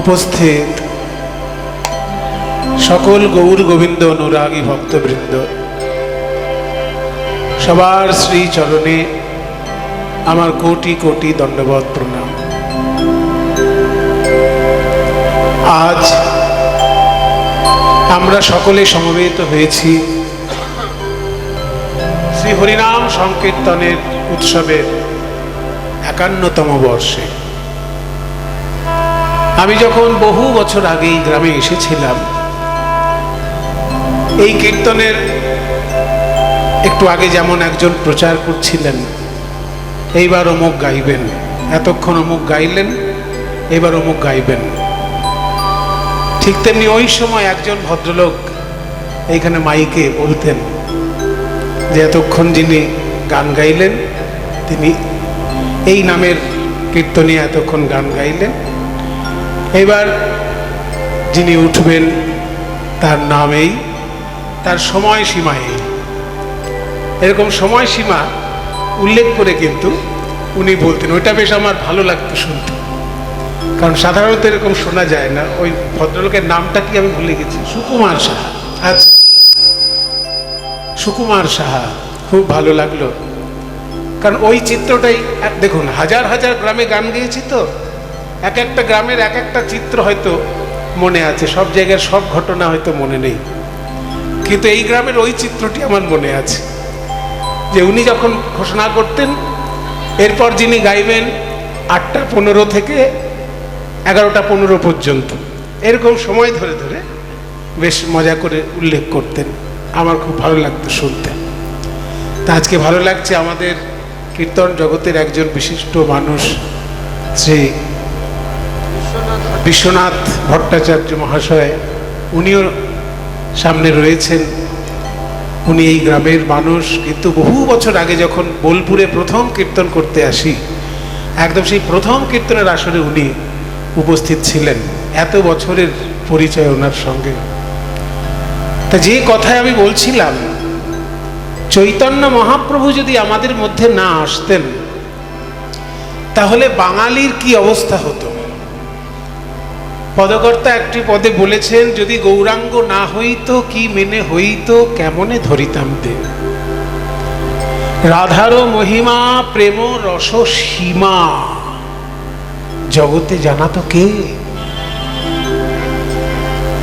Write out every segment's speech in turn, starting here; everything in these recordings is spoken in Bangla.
উপস্থিত। সকল গৌর গোবিন্দ অনুরাগী ভক্তবৃন্দ, সবার শ্রী চরণে আমার কোটি কোটি দণ্ডবত প্রণাম। আজ আমরা সকলে সমবেত হয়েছি শ্রী হরিনাম সংকীর্তনের উৎসবের একান্নতম বর্ষে। আমি যখন বহু বছর আগে এই গ্রামে এসেছিলাম, এই কীর্তনের একটু আগে যেমন একজন প্রচার করছিলেন, এইবার অমুক গাইবেন, এতক্ষণ অমুক গাইলেন, এবার অমুক গাইবেন। ঠিক তেমনি ওই সময় একজন ভদ্রলোক এইখানে মাইকে বলতেন যে, এতক্ষণ যিনি গান গাইলেন, তিনি এই নামের কীর্তনে এতক্ষণ গান গাইলেন এবার যিনি উঠবেন, তার নামেই, তার সময় সীমা এই এরকম সময়সীমা উল্লেখ করে কিন্তু উনি বলতেন, ওইটা বেশ আমার ভালো লাগতো শুনতে। কারণ সাধারণত এরকম শোনা যায় না। ওই ভদ্রলোকের নামটা কি আমি ভুলে গেছি? সুকুমার সাহা। আচ্ছা। সুকুমার সাহা, খুব ভালো লাগল। কারণ ওই চিত্রটাই, দেখুন, হাজার হাজার গ্রামে গান গেয়েছি তো এক একটা গ্রামের এক একটা চিত্র হয়তো মনে আছে, সব জায়গার সব ঘটনা হয়তো মনে নেই। কিন্তু এই গ্রামের ওই চিত্রটি আমার মনে আছে যে উনি যখন ঘোষণা করতেন, এরপর যিনি গাইবেন আটটা পনেরো থেকে এগারোটা পনেরো পর্যন্ত, এরকম সময় ধরে ধরে বেশ মজা করে উল্লেখ করতেন। আমার খুব ভালো লাগতো শুনতে। তা আজকে ভালো লাগছে আমাদের কীর্তন জগতের একজন বিশিষ্ট মানুষ, শ্রী বিশ্বনাথ ভট্টাচার্য মহাশয়, উনিও সামনে রয়েছেন। উনি এই গ্রামের মানুষ, কিন্তু বহু বছর আগে যখন বোলপুরে প্রথম কীর্তন করতে আসি, একদম সেই প্রথম কীর্তনের আসরে উনি উপস্থিত ছিলেন। এত বছরের পরিচয় ওনার সঙ্গে। তা যে কথায় আমি বলছিলাম, চৈতন্য মহাপ্রভু যদি আমাদের মধ্যে না আসতেন, তাহলে বাঙালির কি অবস্থা হতো? পদকর্তা একটি পদে বলেছেন, যদি গৌরাঙ্গ না হইত, কি মেনে হইত, কেমনে ধরিতাম দে রাধার মহিমা, প্রেম রস সীমা। জগতে জানাতো কে?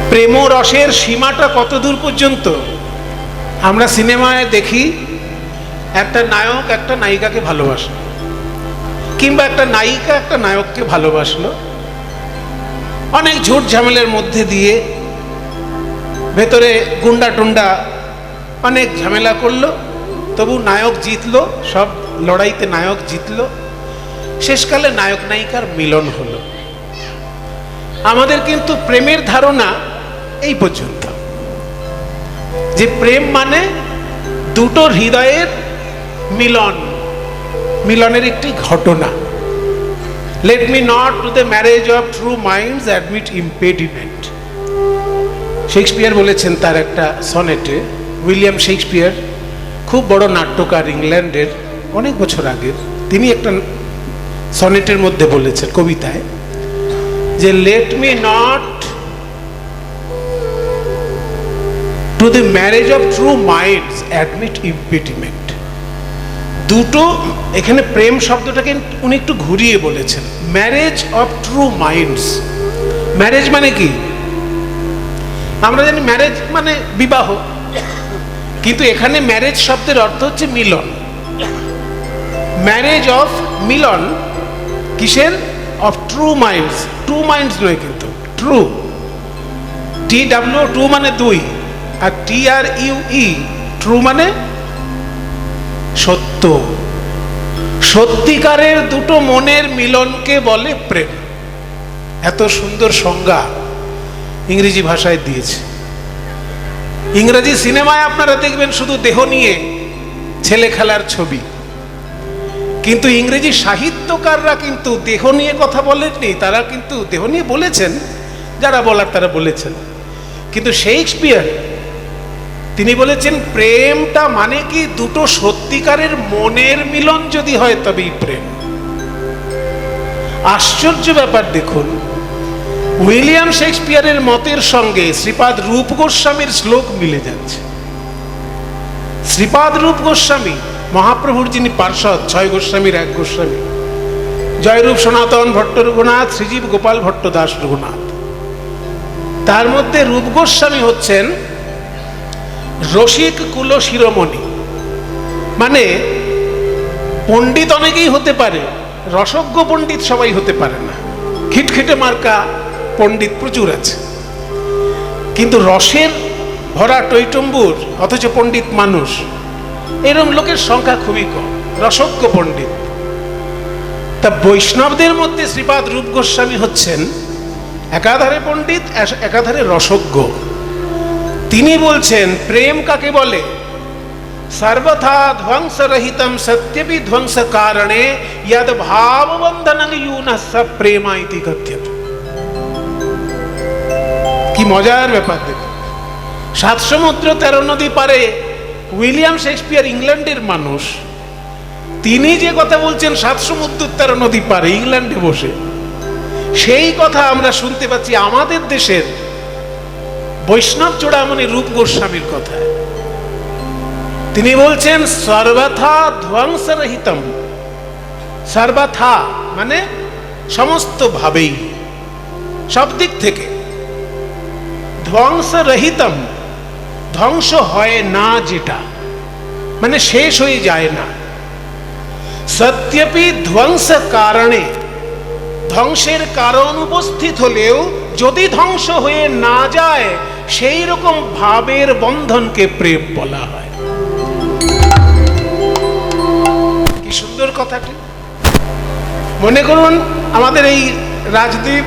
প্রেম রসের সীমাটা কত দূর পর্যন্ত? আমরা সিনেমায় দেখি, একটা নায়ক একটা নায়িকাকে ভালোবাসলো, কিংবা একটা নায়িকা একটা নায়ককে ভালোবাসলো। অনেক ঝুট ঝামেলের মধ্যে দিয়ে ভেতরে গুন্ডা টুন্ডা অনেক ঝামেলা করল। তবু নায়ক জিতলো, সব লড়াইতে নায়ক জিতলো। শেষকালে নায়ক নায়িকার মিলন হলো। আমাদের কিন্তু প্রেমের ধারণা এই পর্যন্ত। যে প্রেম মানে দুটো হৃদয়ের মিলন। মিলনের একটি ঘটনা। Let me not to the marriage of true minds admit impediment Shakespeare বলেছেন তার একটা সনেটে উইলিয়াম শেক্সপিয়ার খুব বড় নাট্যকার ইংল্যান্ডের অনেক বছর আগের, তিনি একটা সনেটের মধ্যে বলেছেন কবিতায় যে let me not to the marriage of true minds admit impediment দুটো এখানে প্রেম শব্দটাকে উনি একটু ঘুরিয়ে বলেছেন। Marriage of true minds marriage মানে কি? আমরা জানি ম্যারেজ মানে বিবাহ। কিন্তু এখানে ম্যারেজ শব্দের অর্থ হচ্ছে মিলন। ম্যারেজ অফ মিলন কিসের? Of true minds true minds নয় কিন্তু। ট্রু টি ডাব্লিউ টু মানে দুই। আর টি আর ইউ ই ট্রু মানে সত্য। সত্যিকারের দুটো মনের মিলনকে বলে প্রেম। এত সুন্দর সংজ্ঞা ইংরেজি ভাষায় দিয়েছে। ইংরেজি সিনেমায় আপনারা দেখবেন শুধু দেহ নিয়ে ছেলে খেলার ছবি। কিন্তু ইংরেজি সাহিত্যকাররা কিন্তু দেহ নিয়ে কথা বলেননি, তারা কিন্তু দেহ নিয়ে বলেছেন, যারা বলার তারা বলেছেন। কিন্তু শেক্সপিয়ার তিনি বলেছেন, প্রেমটা মানে কি? দুটো সত্যিকারের মনের মিলন যদি হয় তবেই প্রেম। আশ্চর্য ব্যাপার দেখুন, উইলিয়াম শেক্সপিয়ারের মতের সঙ্গে শ্রীপাদ রূপ গোস্বামীর শ্লোক মিলে যাচ্ছে। শ্রীপাদ রূপ গোস্বামী, মহাপ্রভুর যিনি পার্ষদ, ছয় গোস্বামীর এক গোস্বামী, জয়রূপ সনাতন ভট্ট রঘুনাথ, শ্রীজীব গোপাল ভট্ট দাস রঘুনাথ। তার মধ্যে রূপ গোস্বামী হচ্ছেন রসিক কুল শিরোমণি। মানে পণ্ডিত অনেকেই হতে পারে, রসজ্ঞ পণ্ডিত সবাই হতে পারে না। খিটখিটে মার্কা পণ্ডিত প্রচুর আছে। কিন্তু রসের ভরা টৈটম্বুর, অথচ পণ্ডিত মানুষ, এরম লোকের সংখ্যা খুবই কম, রসজ্ঞ পণ্ডিত। তা বৈষ্ণবদের মধ্যে শ্রীপাদ রূপ গোস্বামী হচ্ছেন একাধারে পণ্ডিত একাধারে রসজ্ঞ। তিনি বলছেন, প্রেম কাকে বলে? সর্বথা ধ্বংসরহিতম সত্যপি ধ্বংস কারণে যদ ভাববন্ধন স প্রেমা ইতি কথ্যত কি মজার ব্যাপার দেখ সাত সমুদ্র তেরো নদী পারে উইলিয়াম শেক্সপিয়ার ইংল্যান্ডের মানুষ। তিনি যে কথা বলছেন সাত সমুদ্র তেরো নদী পারে, ইংল্যান্ডে বসে। সেই কথা আমরা শুনতে পাচ্ছি আমাদের দেশের বৈষ্ণব চূড়ামণি রূপ গোস্বামীর কথা। তিনি বলছেন, সর্বথা ধ্বংসরহিতম। সর্বথা মানে সমস্ত ভাবেই, সব দিক থেকে। ধ্বংসরহিতম, ধ্বংস হয় না যেটা মানে শেষ হয়ে যায় না। সত্যপি ধ্বংস কারণে, ধ্বংসের কারণ উপস্থিত হলেও যদি ধ্বংস হয়ে না যায় সেই রকম ভাবের বন্ধনকে প্রেম বলা হয়। কি সুন্দর কথাটি। মনে করুন, আমাদের এই রাজদীপ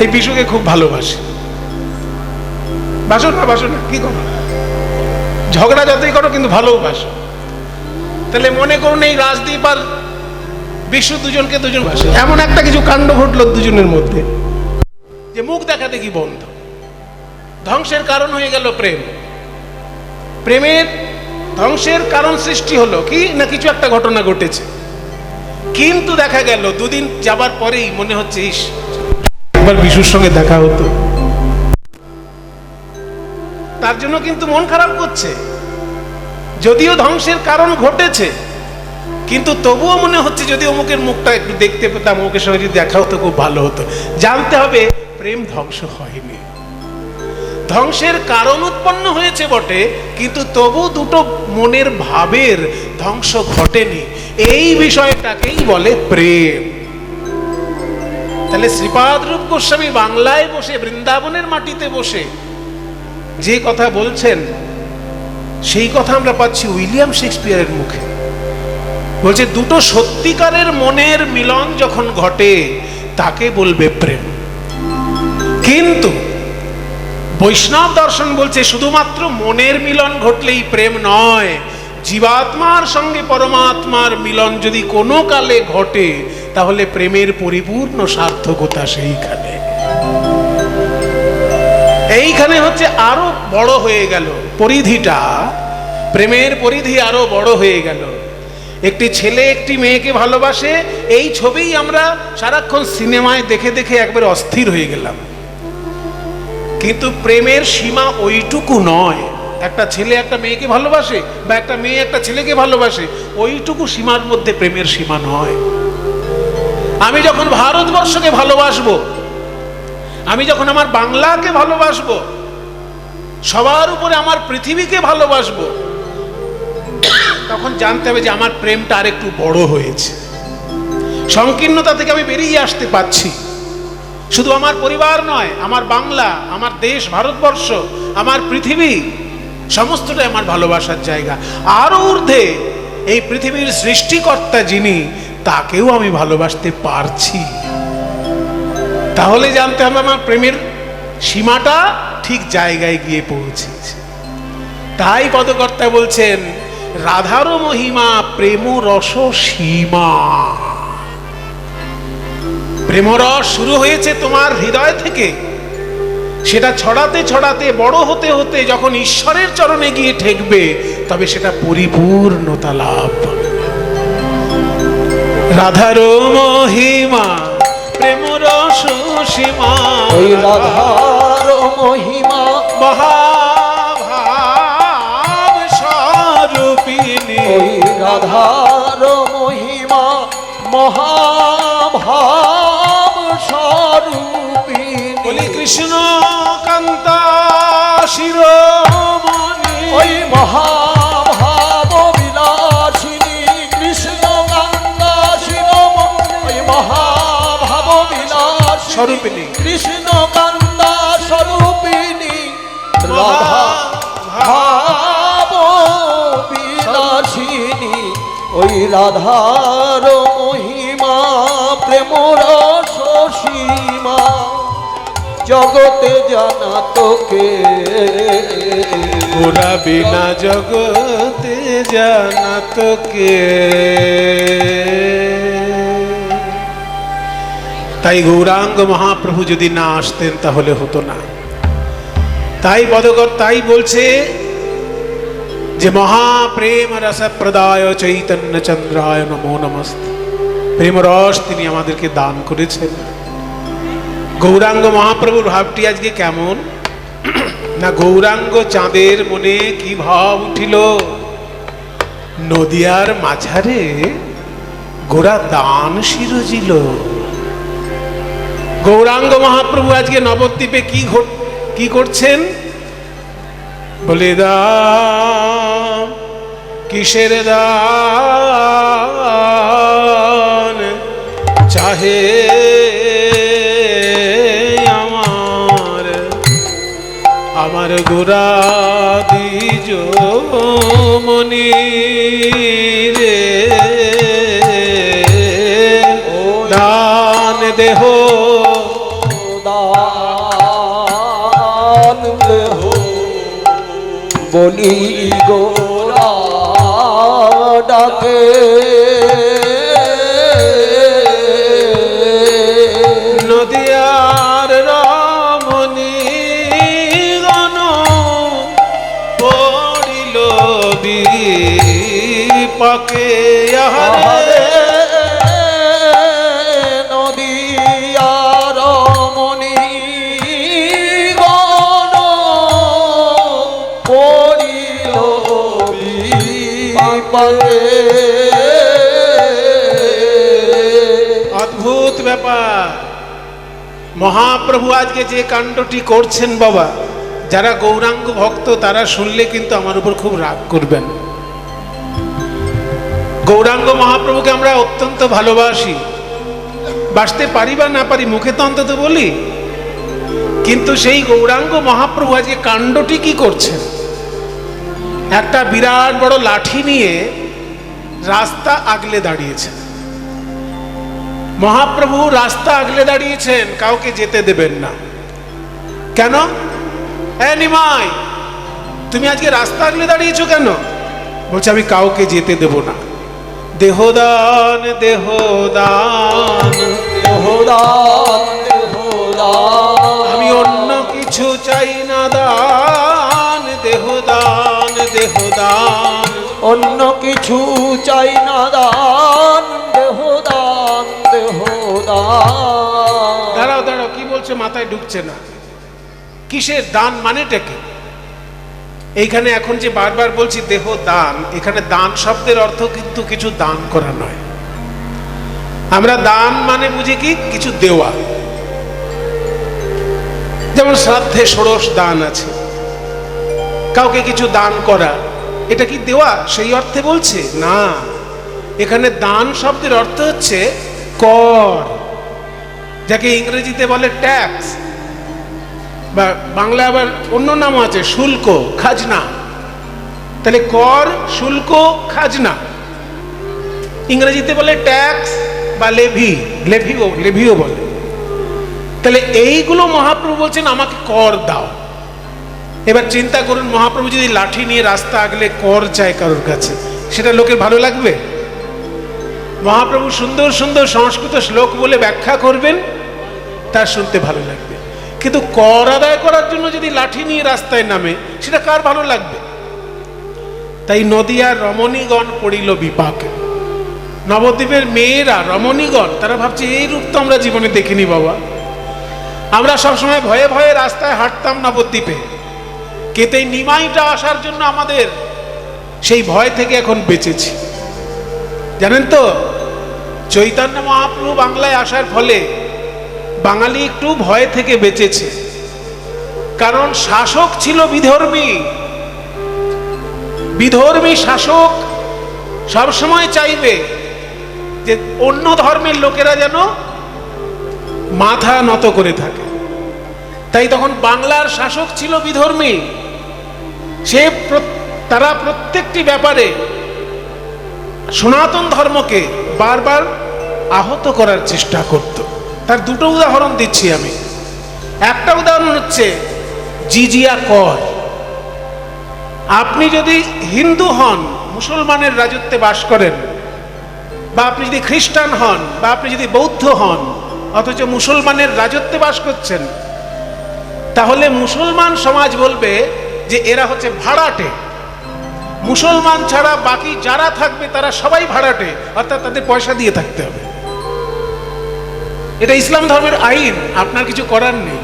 এই বিশুকে খুব ভালোবাসে। বাসো না বাসো না, কি করো ঝগড়া যতই করো, কিন্তু ভালোবাসো তাহলে মনে করুন, এই রাজদীপ আর বিশু দুজনকে দুজন বাসে। এমন একটা কিছু কাণ্ড ঘটলো দুজনের মধ্যে, যে মুখ দেখা দেখি বন্ধ। ধ্বংসের কারণ হয়ে গেল প্রেম। প্রেমের ধ্বংসের কারণ সৃষ্টি হলো কি না কিছু একটা ঘটনা ঘটেছে। কিন্তু দেখা গেল, দুদিন যাবার পরেই মনে হচ্ছে একবার বিশুর সঙ্গে দেখা হতো। তার জন্য কিন্তু মন খারাপ করছে। যদিও ধ্বংসের কারণ ঘটেছে, কিন্তু তবুও মনে হচ্ছে যদি অমুকের মুখটা একটু দেখতে পেতাম, অমুকের সঙ্গে যদি দেখা হতো, খুব ভালো হতো। জানতে হবে, প্রেম ধ্বংস হয়নি। ধ্বংসের কারণ উৎপন্ন হয়েছে বটে, কিন্তু তবু দুটো মনের ভাবের ধ্বংস ঘটেনি। এই বিষয়টাকেই বলে প্রেম। তাহলে শ্রীপাদ রূপ গোস্বামী বাংলায় বসে, বৃন্দাবনের মাটিতে বসে, যে কথা বলছেন, সেই কথা আমরা পাচ্ছি উইলিয়াম শেক্সপিয়ারের মুখে। বলছে, দুটো সত্যিকারের মনের মিলন যখন ঘটে, তাকে বলবে প্রেম। কিন্তু বৈষ্ণব দর্শন বলছে, শুধুমাত্র মনের মিলন ঘটলেই প্রেম নয়। জীবাত্মার সঙ্গে পরমাত্মার মিলন যদি কোনো কালে ঘটে, তাহলে প্রেমের পরিপূর্ণ সার্থকতা সেইখানে। এইখানে হচ্ছে আরও বড় হয়ে গেল পরিধিটা। প্রেমের পরিধি আরও বড় হয়ে গেল। একটি ছেলে একটি মেয়েকে ভালোবাসে, এই ছবিই আমরা সারাক্ষণ সিনেমায় দেখে দেখে একবার অস্থির হয়ে গেলাম। কিন্তু প্রেমের সীমা ওইটুকু নয়। একটা ছেলে একটা মেয়েকে ভালোবাসে বা একটা মেয়ে একটা ছেলেকে ভালোবাসে, ওইটুকু সীমার মধ্যে প্রেমের সীমা নয়। আমি যখন ভারতবর্ষকে ভালোবাসবো, আমি যখন আমার বাংলাকে ভালোবাসবো, সবার উপরে আমার পৃথিবীকে ভালোবাসবো, তখন জানতে হবে যে আমার প্রেমটা আর একটু বড় হয়েছে। সংকীর্ণতা থেকে আমি বেরিয়ে আসতে পারছি। শুধু আমার পরিবার নয়, আমার বাংলা, আমার দেশ, ভারতবর্ষ, আমার পৃথিবী, সমস্তটাই আমার ভালোবাসার জায়গা। আরও ঊর্ধ্বে এই পৃথিবীর সৃষ্টিকর্তা যিনি, তাকেও আমি ভালোবাসতে পারছি। তাহলে জানতে হবে আমার প্রেমের সীমাটা ঠিক জায়গায় গিয়ে পৌঁছেছে। তাই পদকর্তা বলছেন রাধারও মহিমা প্রেম রস সীমা। প্রেমরস শুরু হয়েছে তোমার হৃদয় থেকে। সেটা ছড়াতে ছড়াতে বড় হতে হতে যখন ঈশ্বরের চরণে গিয়ে ঠেকবে তবে সেটা পরিপূর্ণতা লাভ রাধার মহিমা প্রেম রস সীমা ওই রাধার মহিমা। মহাভাব স্বরূপিণী। ওই রাধার মহিমা মহাভাব বলি কৃষ্ণ কান্তা শিরোমণি ওই মহাভাব বিলাসিনী কৃষ্ণ গঙ্গা শিরম ওই মহাভাব বিলাসিনী স্বরূপিণী। কৃষ্ণ রাধা ভাব বিলাসিনী ওই রাধার মহিমা প্রেম রস সীমা জগতে জানা তোকে। বিনা জগতে জানা তোকে। তাই গৌরাঙ্গ মহাপ্রভু যদি না আসতেন তাহলে হতো না। তাই বদগর তাই বলছে যে মহাপ্রেম রস প্রদায় চৈতন্য চন্দ্রায় নমো নমস্ত। প্রেম রস তিনি আমাদেরকে দান করেছেন। গৌরাঙ্গ মহাপ্রভুর ভাবটি আজকে কেমন? না গৌরাঙ্গ চাঁদের মনে কি ভাব উঠিল? নদিয়ার মাঝারে গোরা দান শিরজিল গৌরাঙ্গ মহাপ্রভু আজকে নবদ্বীপে কি কি করছেন? বলে দা কিসের দান? চাহে আমার গোরা দ্বিজ মনি রে। দান দেহ। দান দেহ। বলি গোরা ডাকে। বিপাকে। অদ্ভুত ব্যাপার। মহাপ্রভু আজকে যে কাণ্ডটি করছেন বাবা, যারা গৌরাঙ্গ ভক্ত, তারা শুনলে কিন্তু আমার উপর খুব রাগ করবেন। গৌরাঙ্গ মহাপ্রভুকে আমরা অত্যন্ত ভালোবাসি। বাসতে পারি বা না পারি, মুখে তো অন্তত বলি। কিন্তু সেই গৌরাঙ্গ মহাপ্রভু আজকে কাণ্ডটি কি করছেন? একটা বিরাট বড় লাঠি নিয়ে রাস্তা আগলে দাঁড়িয়েছেন। মহাপ্রভু রাস্তা আগলে দাঁড়িয়েছেন, কাউকে যেতে দেবেন না। কেন? নিমাই, তুমি আজকে রাস্তা আগলে দাঁড়িয়েছো কেন? বলছে, আমি কাউকে যেতে দেব না। দেহদান দেহদান। দেহদান দেহদান। আমি অন্য কিছু চাই না দান দেহদান দেহদান। অন্য কিছু চাই না দান দেহদান দেহদান। দাঁড়াও দাঁড়াও কি বলছে? মাথায় ঢুকছে না। কিসের দান মানেটা কি? এইখানে এখন যে বারবার বলছি দেহ দান, এখানে দান শব্দের অর্থ কিন্তু কিছু দান করা নয়। আমরা দান মানে বুঝি কি? কিছু দেওয়া। যেমন শ্রাদ্ধে ষোড়শ দান আছে। কাউকে কিছু দান করা, এটা কি দেওয়া? সেই অর্থে বলছে, না। এখানে দান শব্দের অর্থ হচ্ছে কর, যাকে ইংরেজিতে বলে ট্যাক্স। বা বাংলা আবার অন্য নাম আছে, শুল্ক, খাজনা। তাহলে কর, শুল্ক, খাজনা। ইংরেজিতে বলে ট্যাক্স বা লেভি, লেভিও লেভিও বলে। তাহলে এইগুলো মহাপ্রভু বলছেন, আমাকে কর দাও। এবার চিন্তা করুন, মহাপ্রভু যদি লাঠি নিয়ে রাস্তা আগলে কর চায় কারোর কাছে, সেটা লোকের ভালো লাগবে? মহাপ্রভু সুন্দর সুন্দর সংস্কৃত শ্লোক বলে ব্যাখ্যা করবেন, তা শুনতে ভালো লাগবে। কিন্তু কর আদায় করার জন্য যদি লাঠি নিয়ে রাস্তায় নামে, সেটা কার ভালো লাগবে? তাই নদিয়ার রমণীগণ পড়িল বিপাকে। নবদ্বীপের মেয়েরা, রমণীগণ, তারা ভাবছে, এই রূপ তো আমরা জীবনে দেখিনি বাবা। আমরা সবসময় ভয়ে ভয়ে রাস্তায় হাঁটতাম নবদ্বীপে। এই নিমাইটা আসার জন্য আমাদের সেই ভয় থেকে এখন বেঁচেছি। জানেন তো, চৈতন্য মহাপ্রভু বাংলায় আসার ফলে বাঙালি একটু ভয় থেকে বেঁচেছে। কারণ শাসক ছিল বিধর্মী। বিধর্মী শাসক সবসময় চাইবে যে অন্য ধর্মের লোকেরা যেন মাথা নত করে থাকে। তাই তখন বাংলার শাসক ছিল বিধর্মী। সে তারা প্রত্যেকটি ব্যাপারে সনাতন ধর্মকে বারবার আহত করার চেষ্টা করত। তার দুটো উদাহরণ দিচ্ছি আমি। একটা উদাহরণ হচ্ছে, জিজিয়া কর। আপনি যদি হিন্দু হন, মুসলমানের রাজত্বে বাস করেন, বা আপনি যদি খ্রিস্টান হন, বা আপনি যদি বৌদ্ধ হন, অথচ মুসলমানের রাজত্বে বাস করছেন, তাহলে মুসলমান সমাজ বলবে যে এরা হচ্ছে ভাড়াটে। মুসলমান ছাড়া বাকি যারা থাকবে, তারা সবাই ভাড়াটে, অর্থাৎ তাদের পয়সা দিয়ে থাকতে হবে। এটা ইসলাম ধর্মের আইন, আপনার কিছু করার নেই।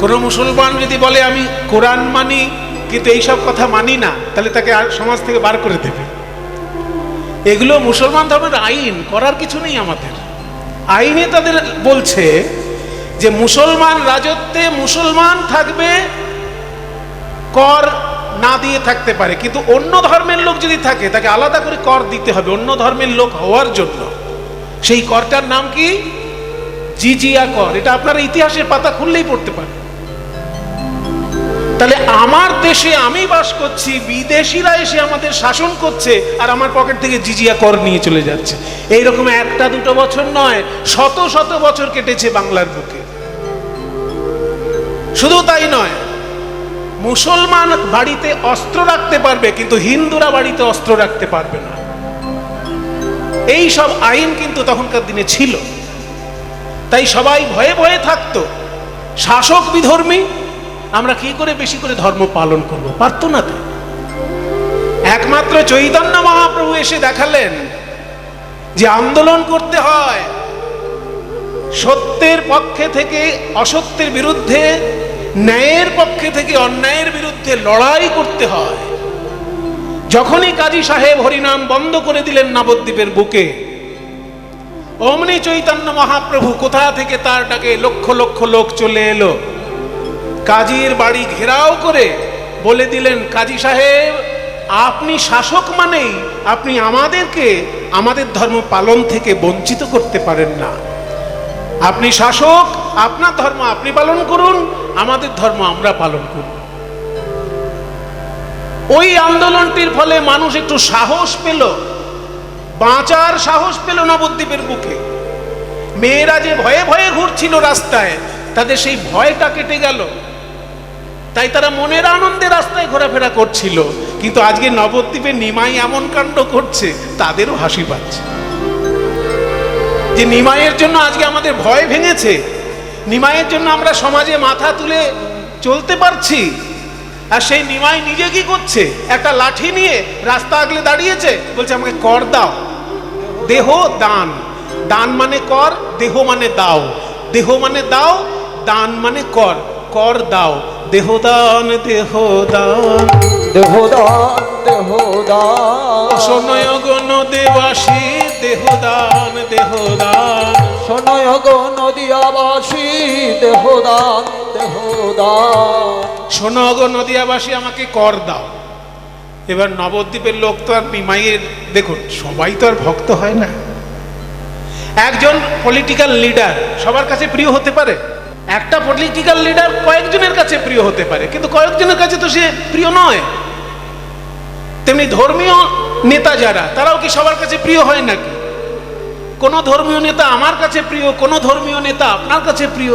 কোনো মুসলমান যদি বলে, আমি কোরআন মানি, কিন্তু এইসব কথা মানি না, তাহলে তাকে সমাজ থেকে বার করে দেবে। এগুলো মুসলমান ধর্মের আইন, করার কিছু নেই আমাদের। আইনে তাদের বলছে যে, মুসলমান রাজত্বে মুসলমান থাকবে, কর না দিয়ে থাকতে পারে। কিন্তু অন্য ধর্মের লোক যদি থাকে, তাকে আলাদা করে কর দিতে হবে, অন্য ধর্মের লোক হওয়ার জন্য। সেই করটার নাম কি? জিজিয়া কর। এটা আপনারা ইতিহাসের পাতা খুললেই পড়তে পারেন। তাহলে আমার দেশে আমি বাস করছি, বিদেশিরা এসে আমাদের শাসন করছে, আর আমার পকেট থেকে জিজিয়া কর নিয়ে চলে যাচ্ছে। এইরকম একটা দুটো বছর নয়, শত শত বছর কেটেছে বাংলার বুকে। শুধু তাই নয়, মুসলমান বাড়িতে অস্ত্র রাখতে পারবে, কিন্তু হিন্দুরা বাড়িতে অস্ত্র রাখতে পারবে না। এই সব আইন কিন্তু তখনকার দিনে ছিল। তাই সবাই ভয়ে ভয়ে থাকতো। শাসক বিধর্মী, আমরা কি করে বেশি করে ধর্ম পালন করব? পারতো না তো। একমাত্র চৈতন্য মহাপ্রভু এসে দেখালেন যে আন্দোলন করতে হয়। সত্যের পক্ষে থেকে অসত্যের বিরুদ্ধে, ন্যায়ের পক্ষে থেকে অন্যায়ের বিরুদ্ধে লড়াই করতে হয়। যখনই কাজী সাহেব হরিনাম বন্ধ করে দিলেন নবদ্বীপের বুকে, অমনি চৈতন্য মহাপ্রভু কোথা থেকে তার ডাকে লক্ষ লক্ষ লোক চলে এলো। কাজীর বাড়ি ঘেরাও করে বলে দিলেন, কাজী সাহেব, আপনি শাসক মানেই আপনি আমাদেরকে, আমাদের ধর্ম পালন থেকে বঞ্চিত করতে পারেন না। আপনি শাসক, আপনার ধর্ম আপনি পালন করুন, আমাদের ধর্ম আমরা পালন করুন ওই আন্দোলনটির ফলে মানুষ একটু সাহস পেল, বাঁচার সাহস পেল নবদ্বীপের বুকে। মেয়েরা যে ভয়ে ভয়ে ঘুরছিল রাস্তায়, তাদের সেই ভয়টা কেটে গেল। তাই তারা মনের আনন্দে রাস্তায় ঘোরাফেরা করছিল, কিন্তু আজকে নবদ্বীপে নিমাই এমন কাণ্ড করছে, তাদেরও হাসি পাচ্ছে। যে নিমাইয়ের জন্য আজকে আমাদের ভয় ভেঙেছে, নিমাইয়ের জন্য আমরা সমাজে মাথা তুলে চলতে পারছি আর সেই নিমাই নিজে কি করছে? একটা লাঠি নিয়ে রাস্তা আগলে দাঁড়িয়েছে? বলছে আমাকে কর দাও। দেহ দান। দান মানে কর দেহ মানে দাও। দেহ মানে দাও দান মানে কর। কর দাও। দেহ দান দেহ দান। দেহদান দেহদান শোনয় গণ দেবাসী দেহ দান দেহ দান। শোনয় গো নদিয়াবাসী দেহদান দেহদান শোনো গো নদিয়াবাসী, আমাকে কর দাও। এবার নবদ্বীপের লোক তো আর নিমাইয়ের দেখুন, সবাই তো আর ভক্ত হয় না। একজন পলিটিক্যাল লিডার সবার কাছে প্রিয় হতে পারে, একটা পলিটিক্যাল লিডার কয়েকজনের কাছে প্রিয় হতে পারে, কিন্তু কয়েকজনের কাছে তো সে প্রিয় নয়। তেমনি ধর্মীয় নেতা যারা, তারাও কি সবার কাছে প্রিয় হয় নাকি? কোন ধর্মীয় নেতা আমার কাছে প্রিয়, কোন ধর্মীয় নেতা আপনার কাছে প্রিয়।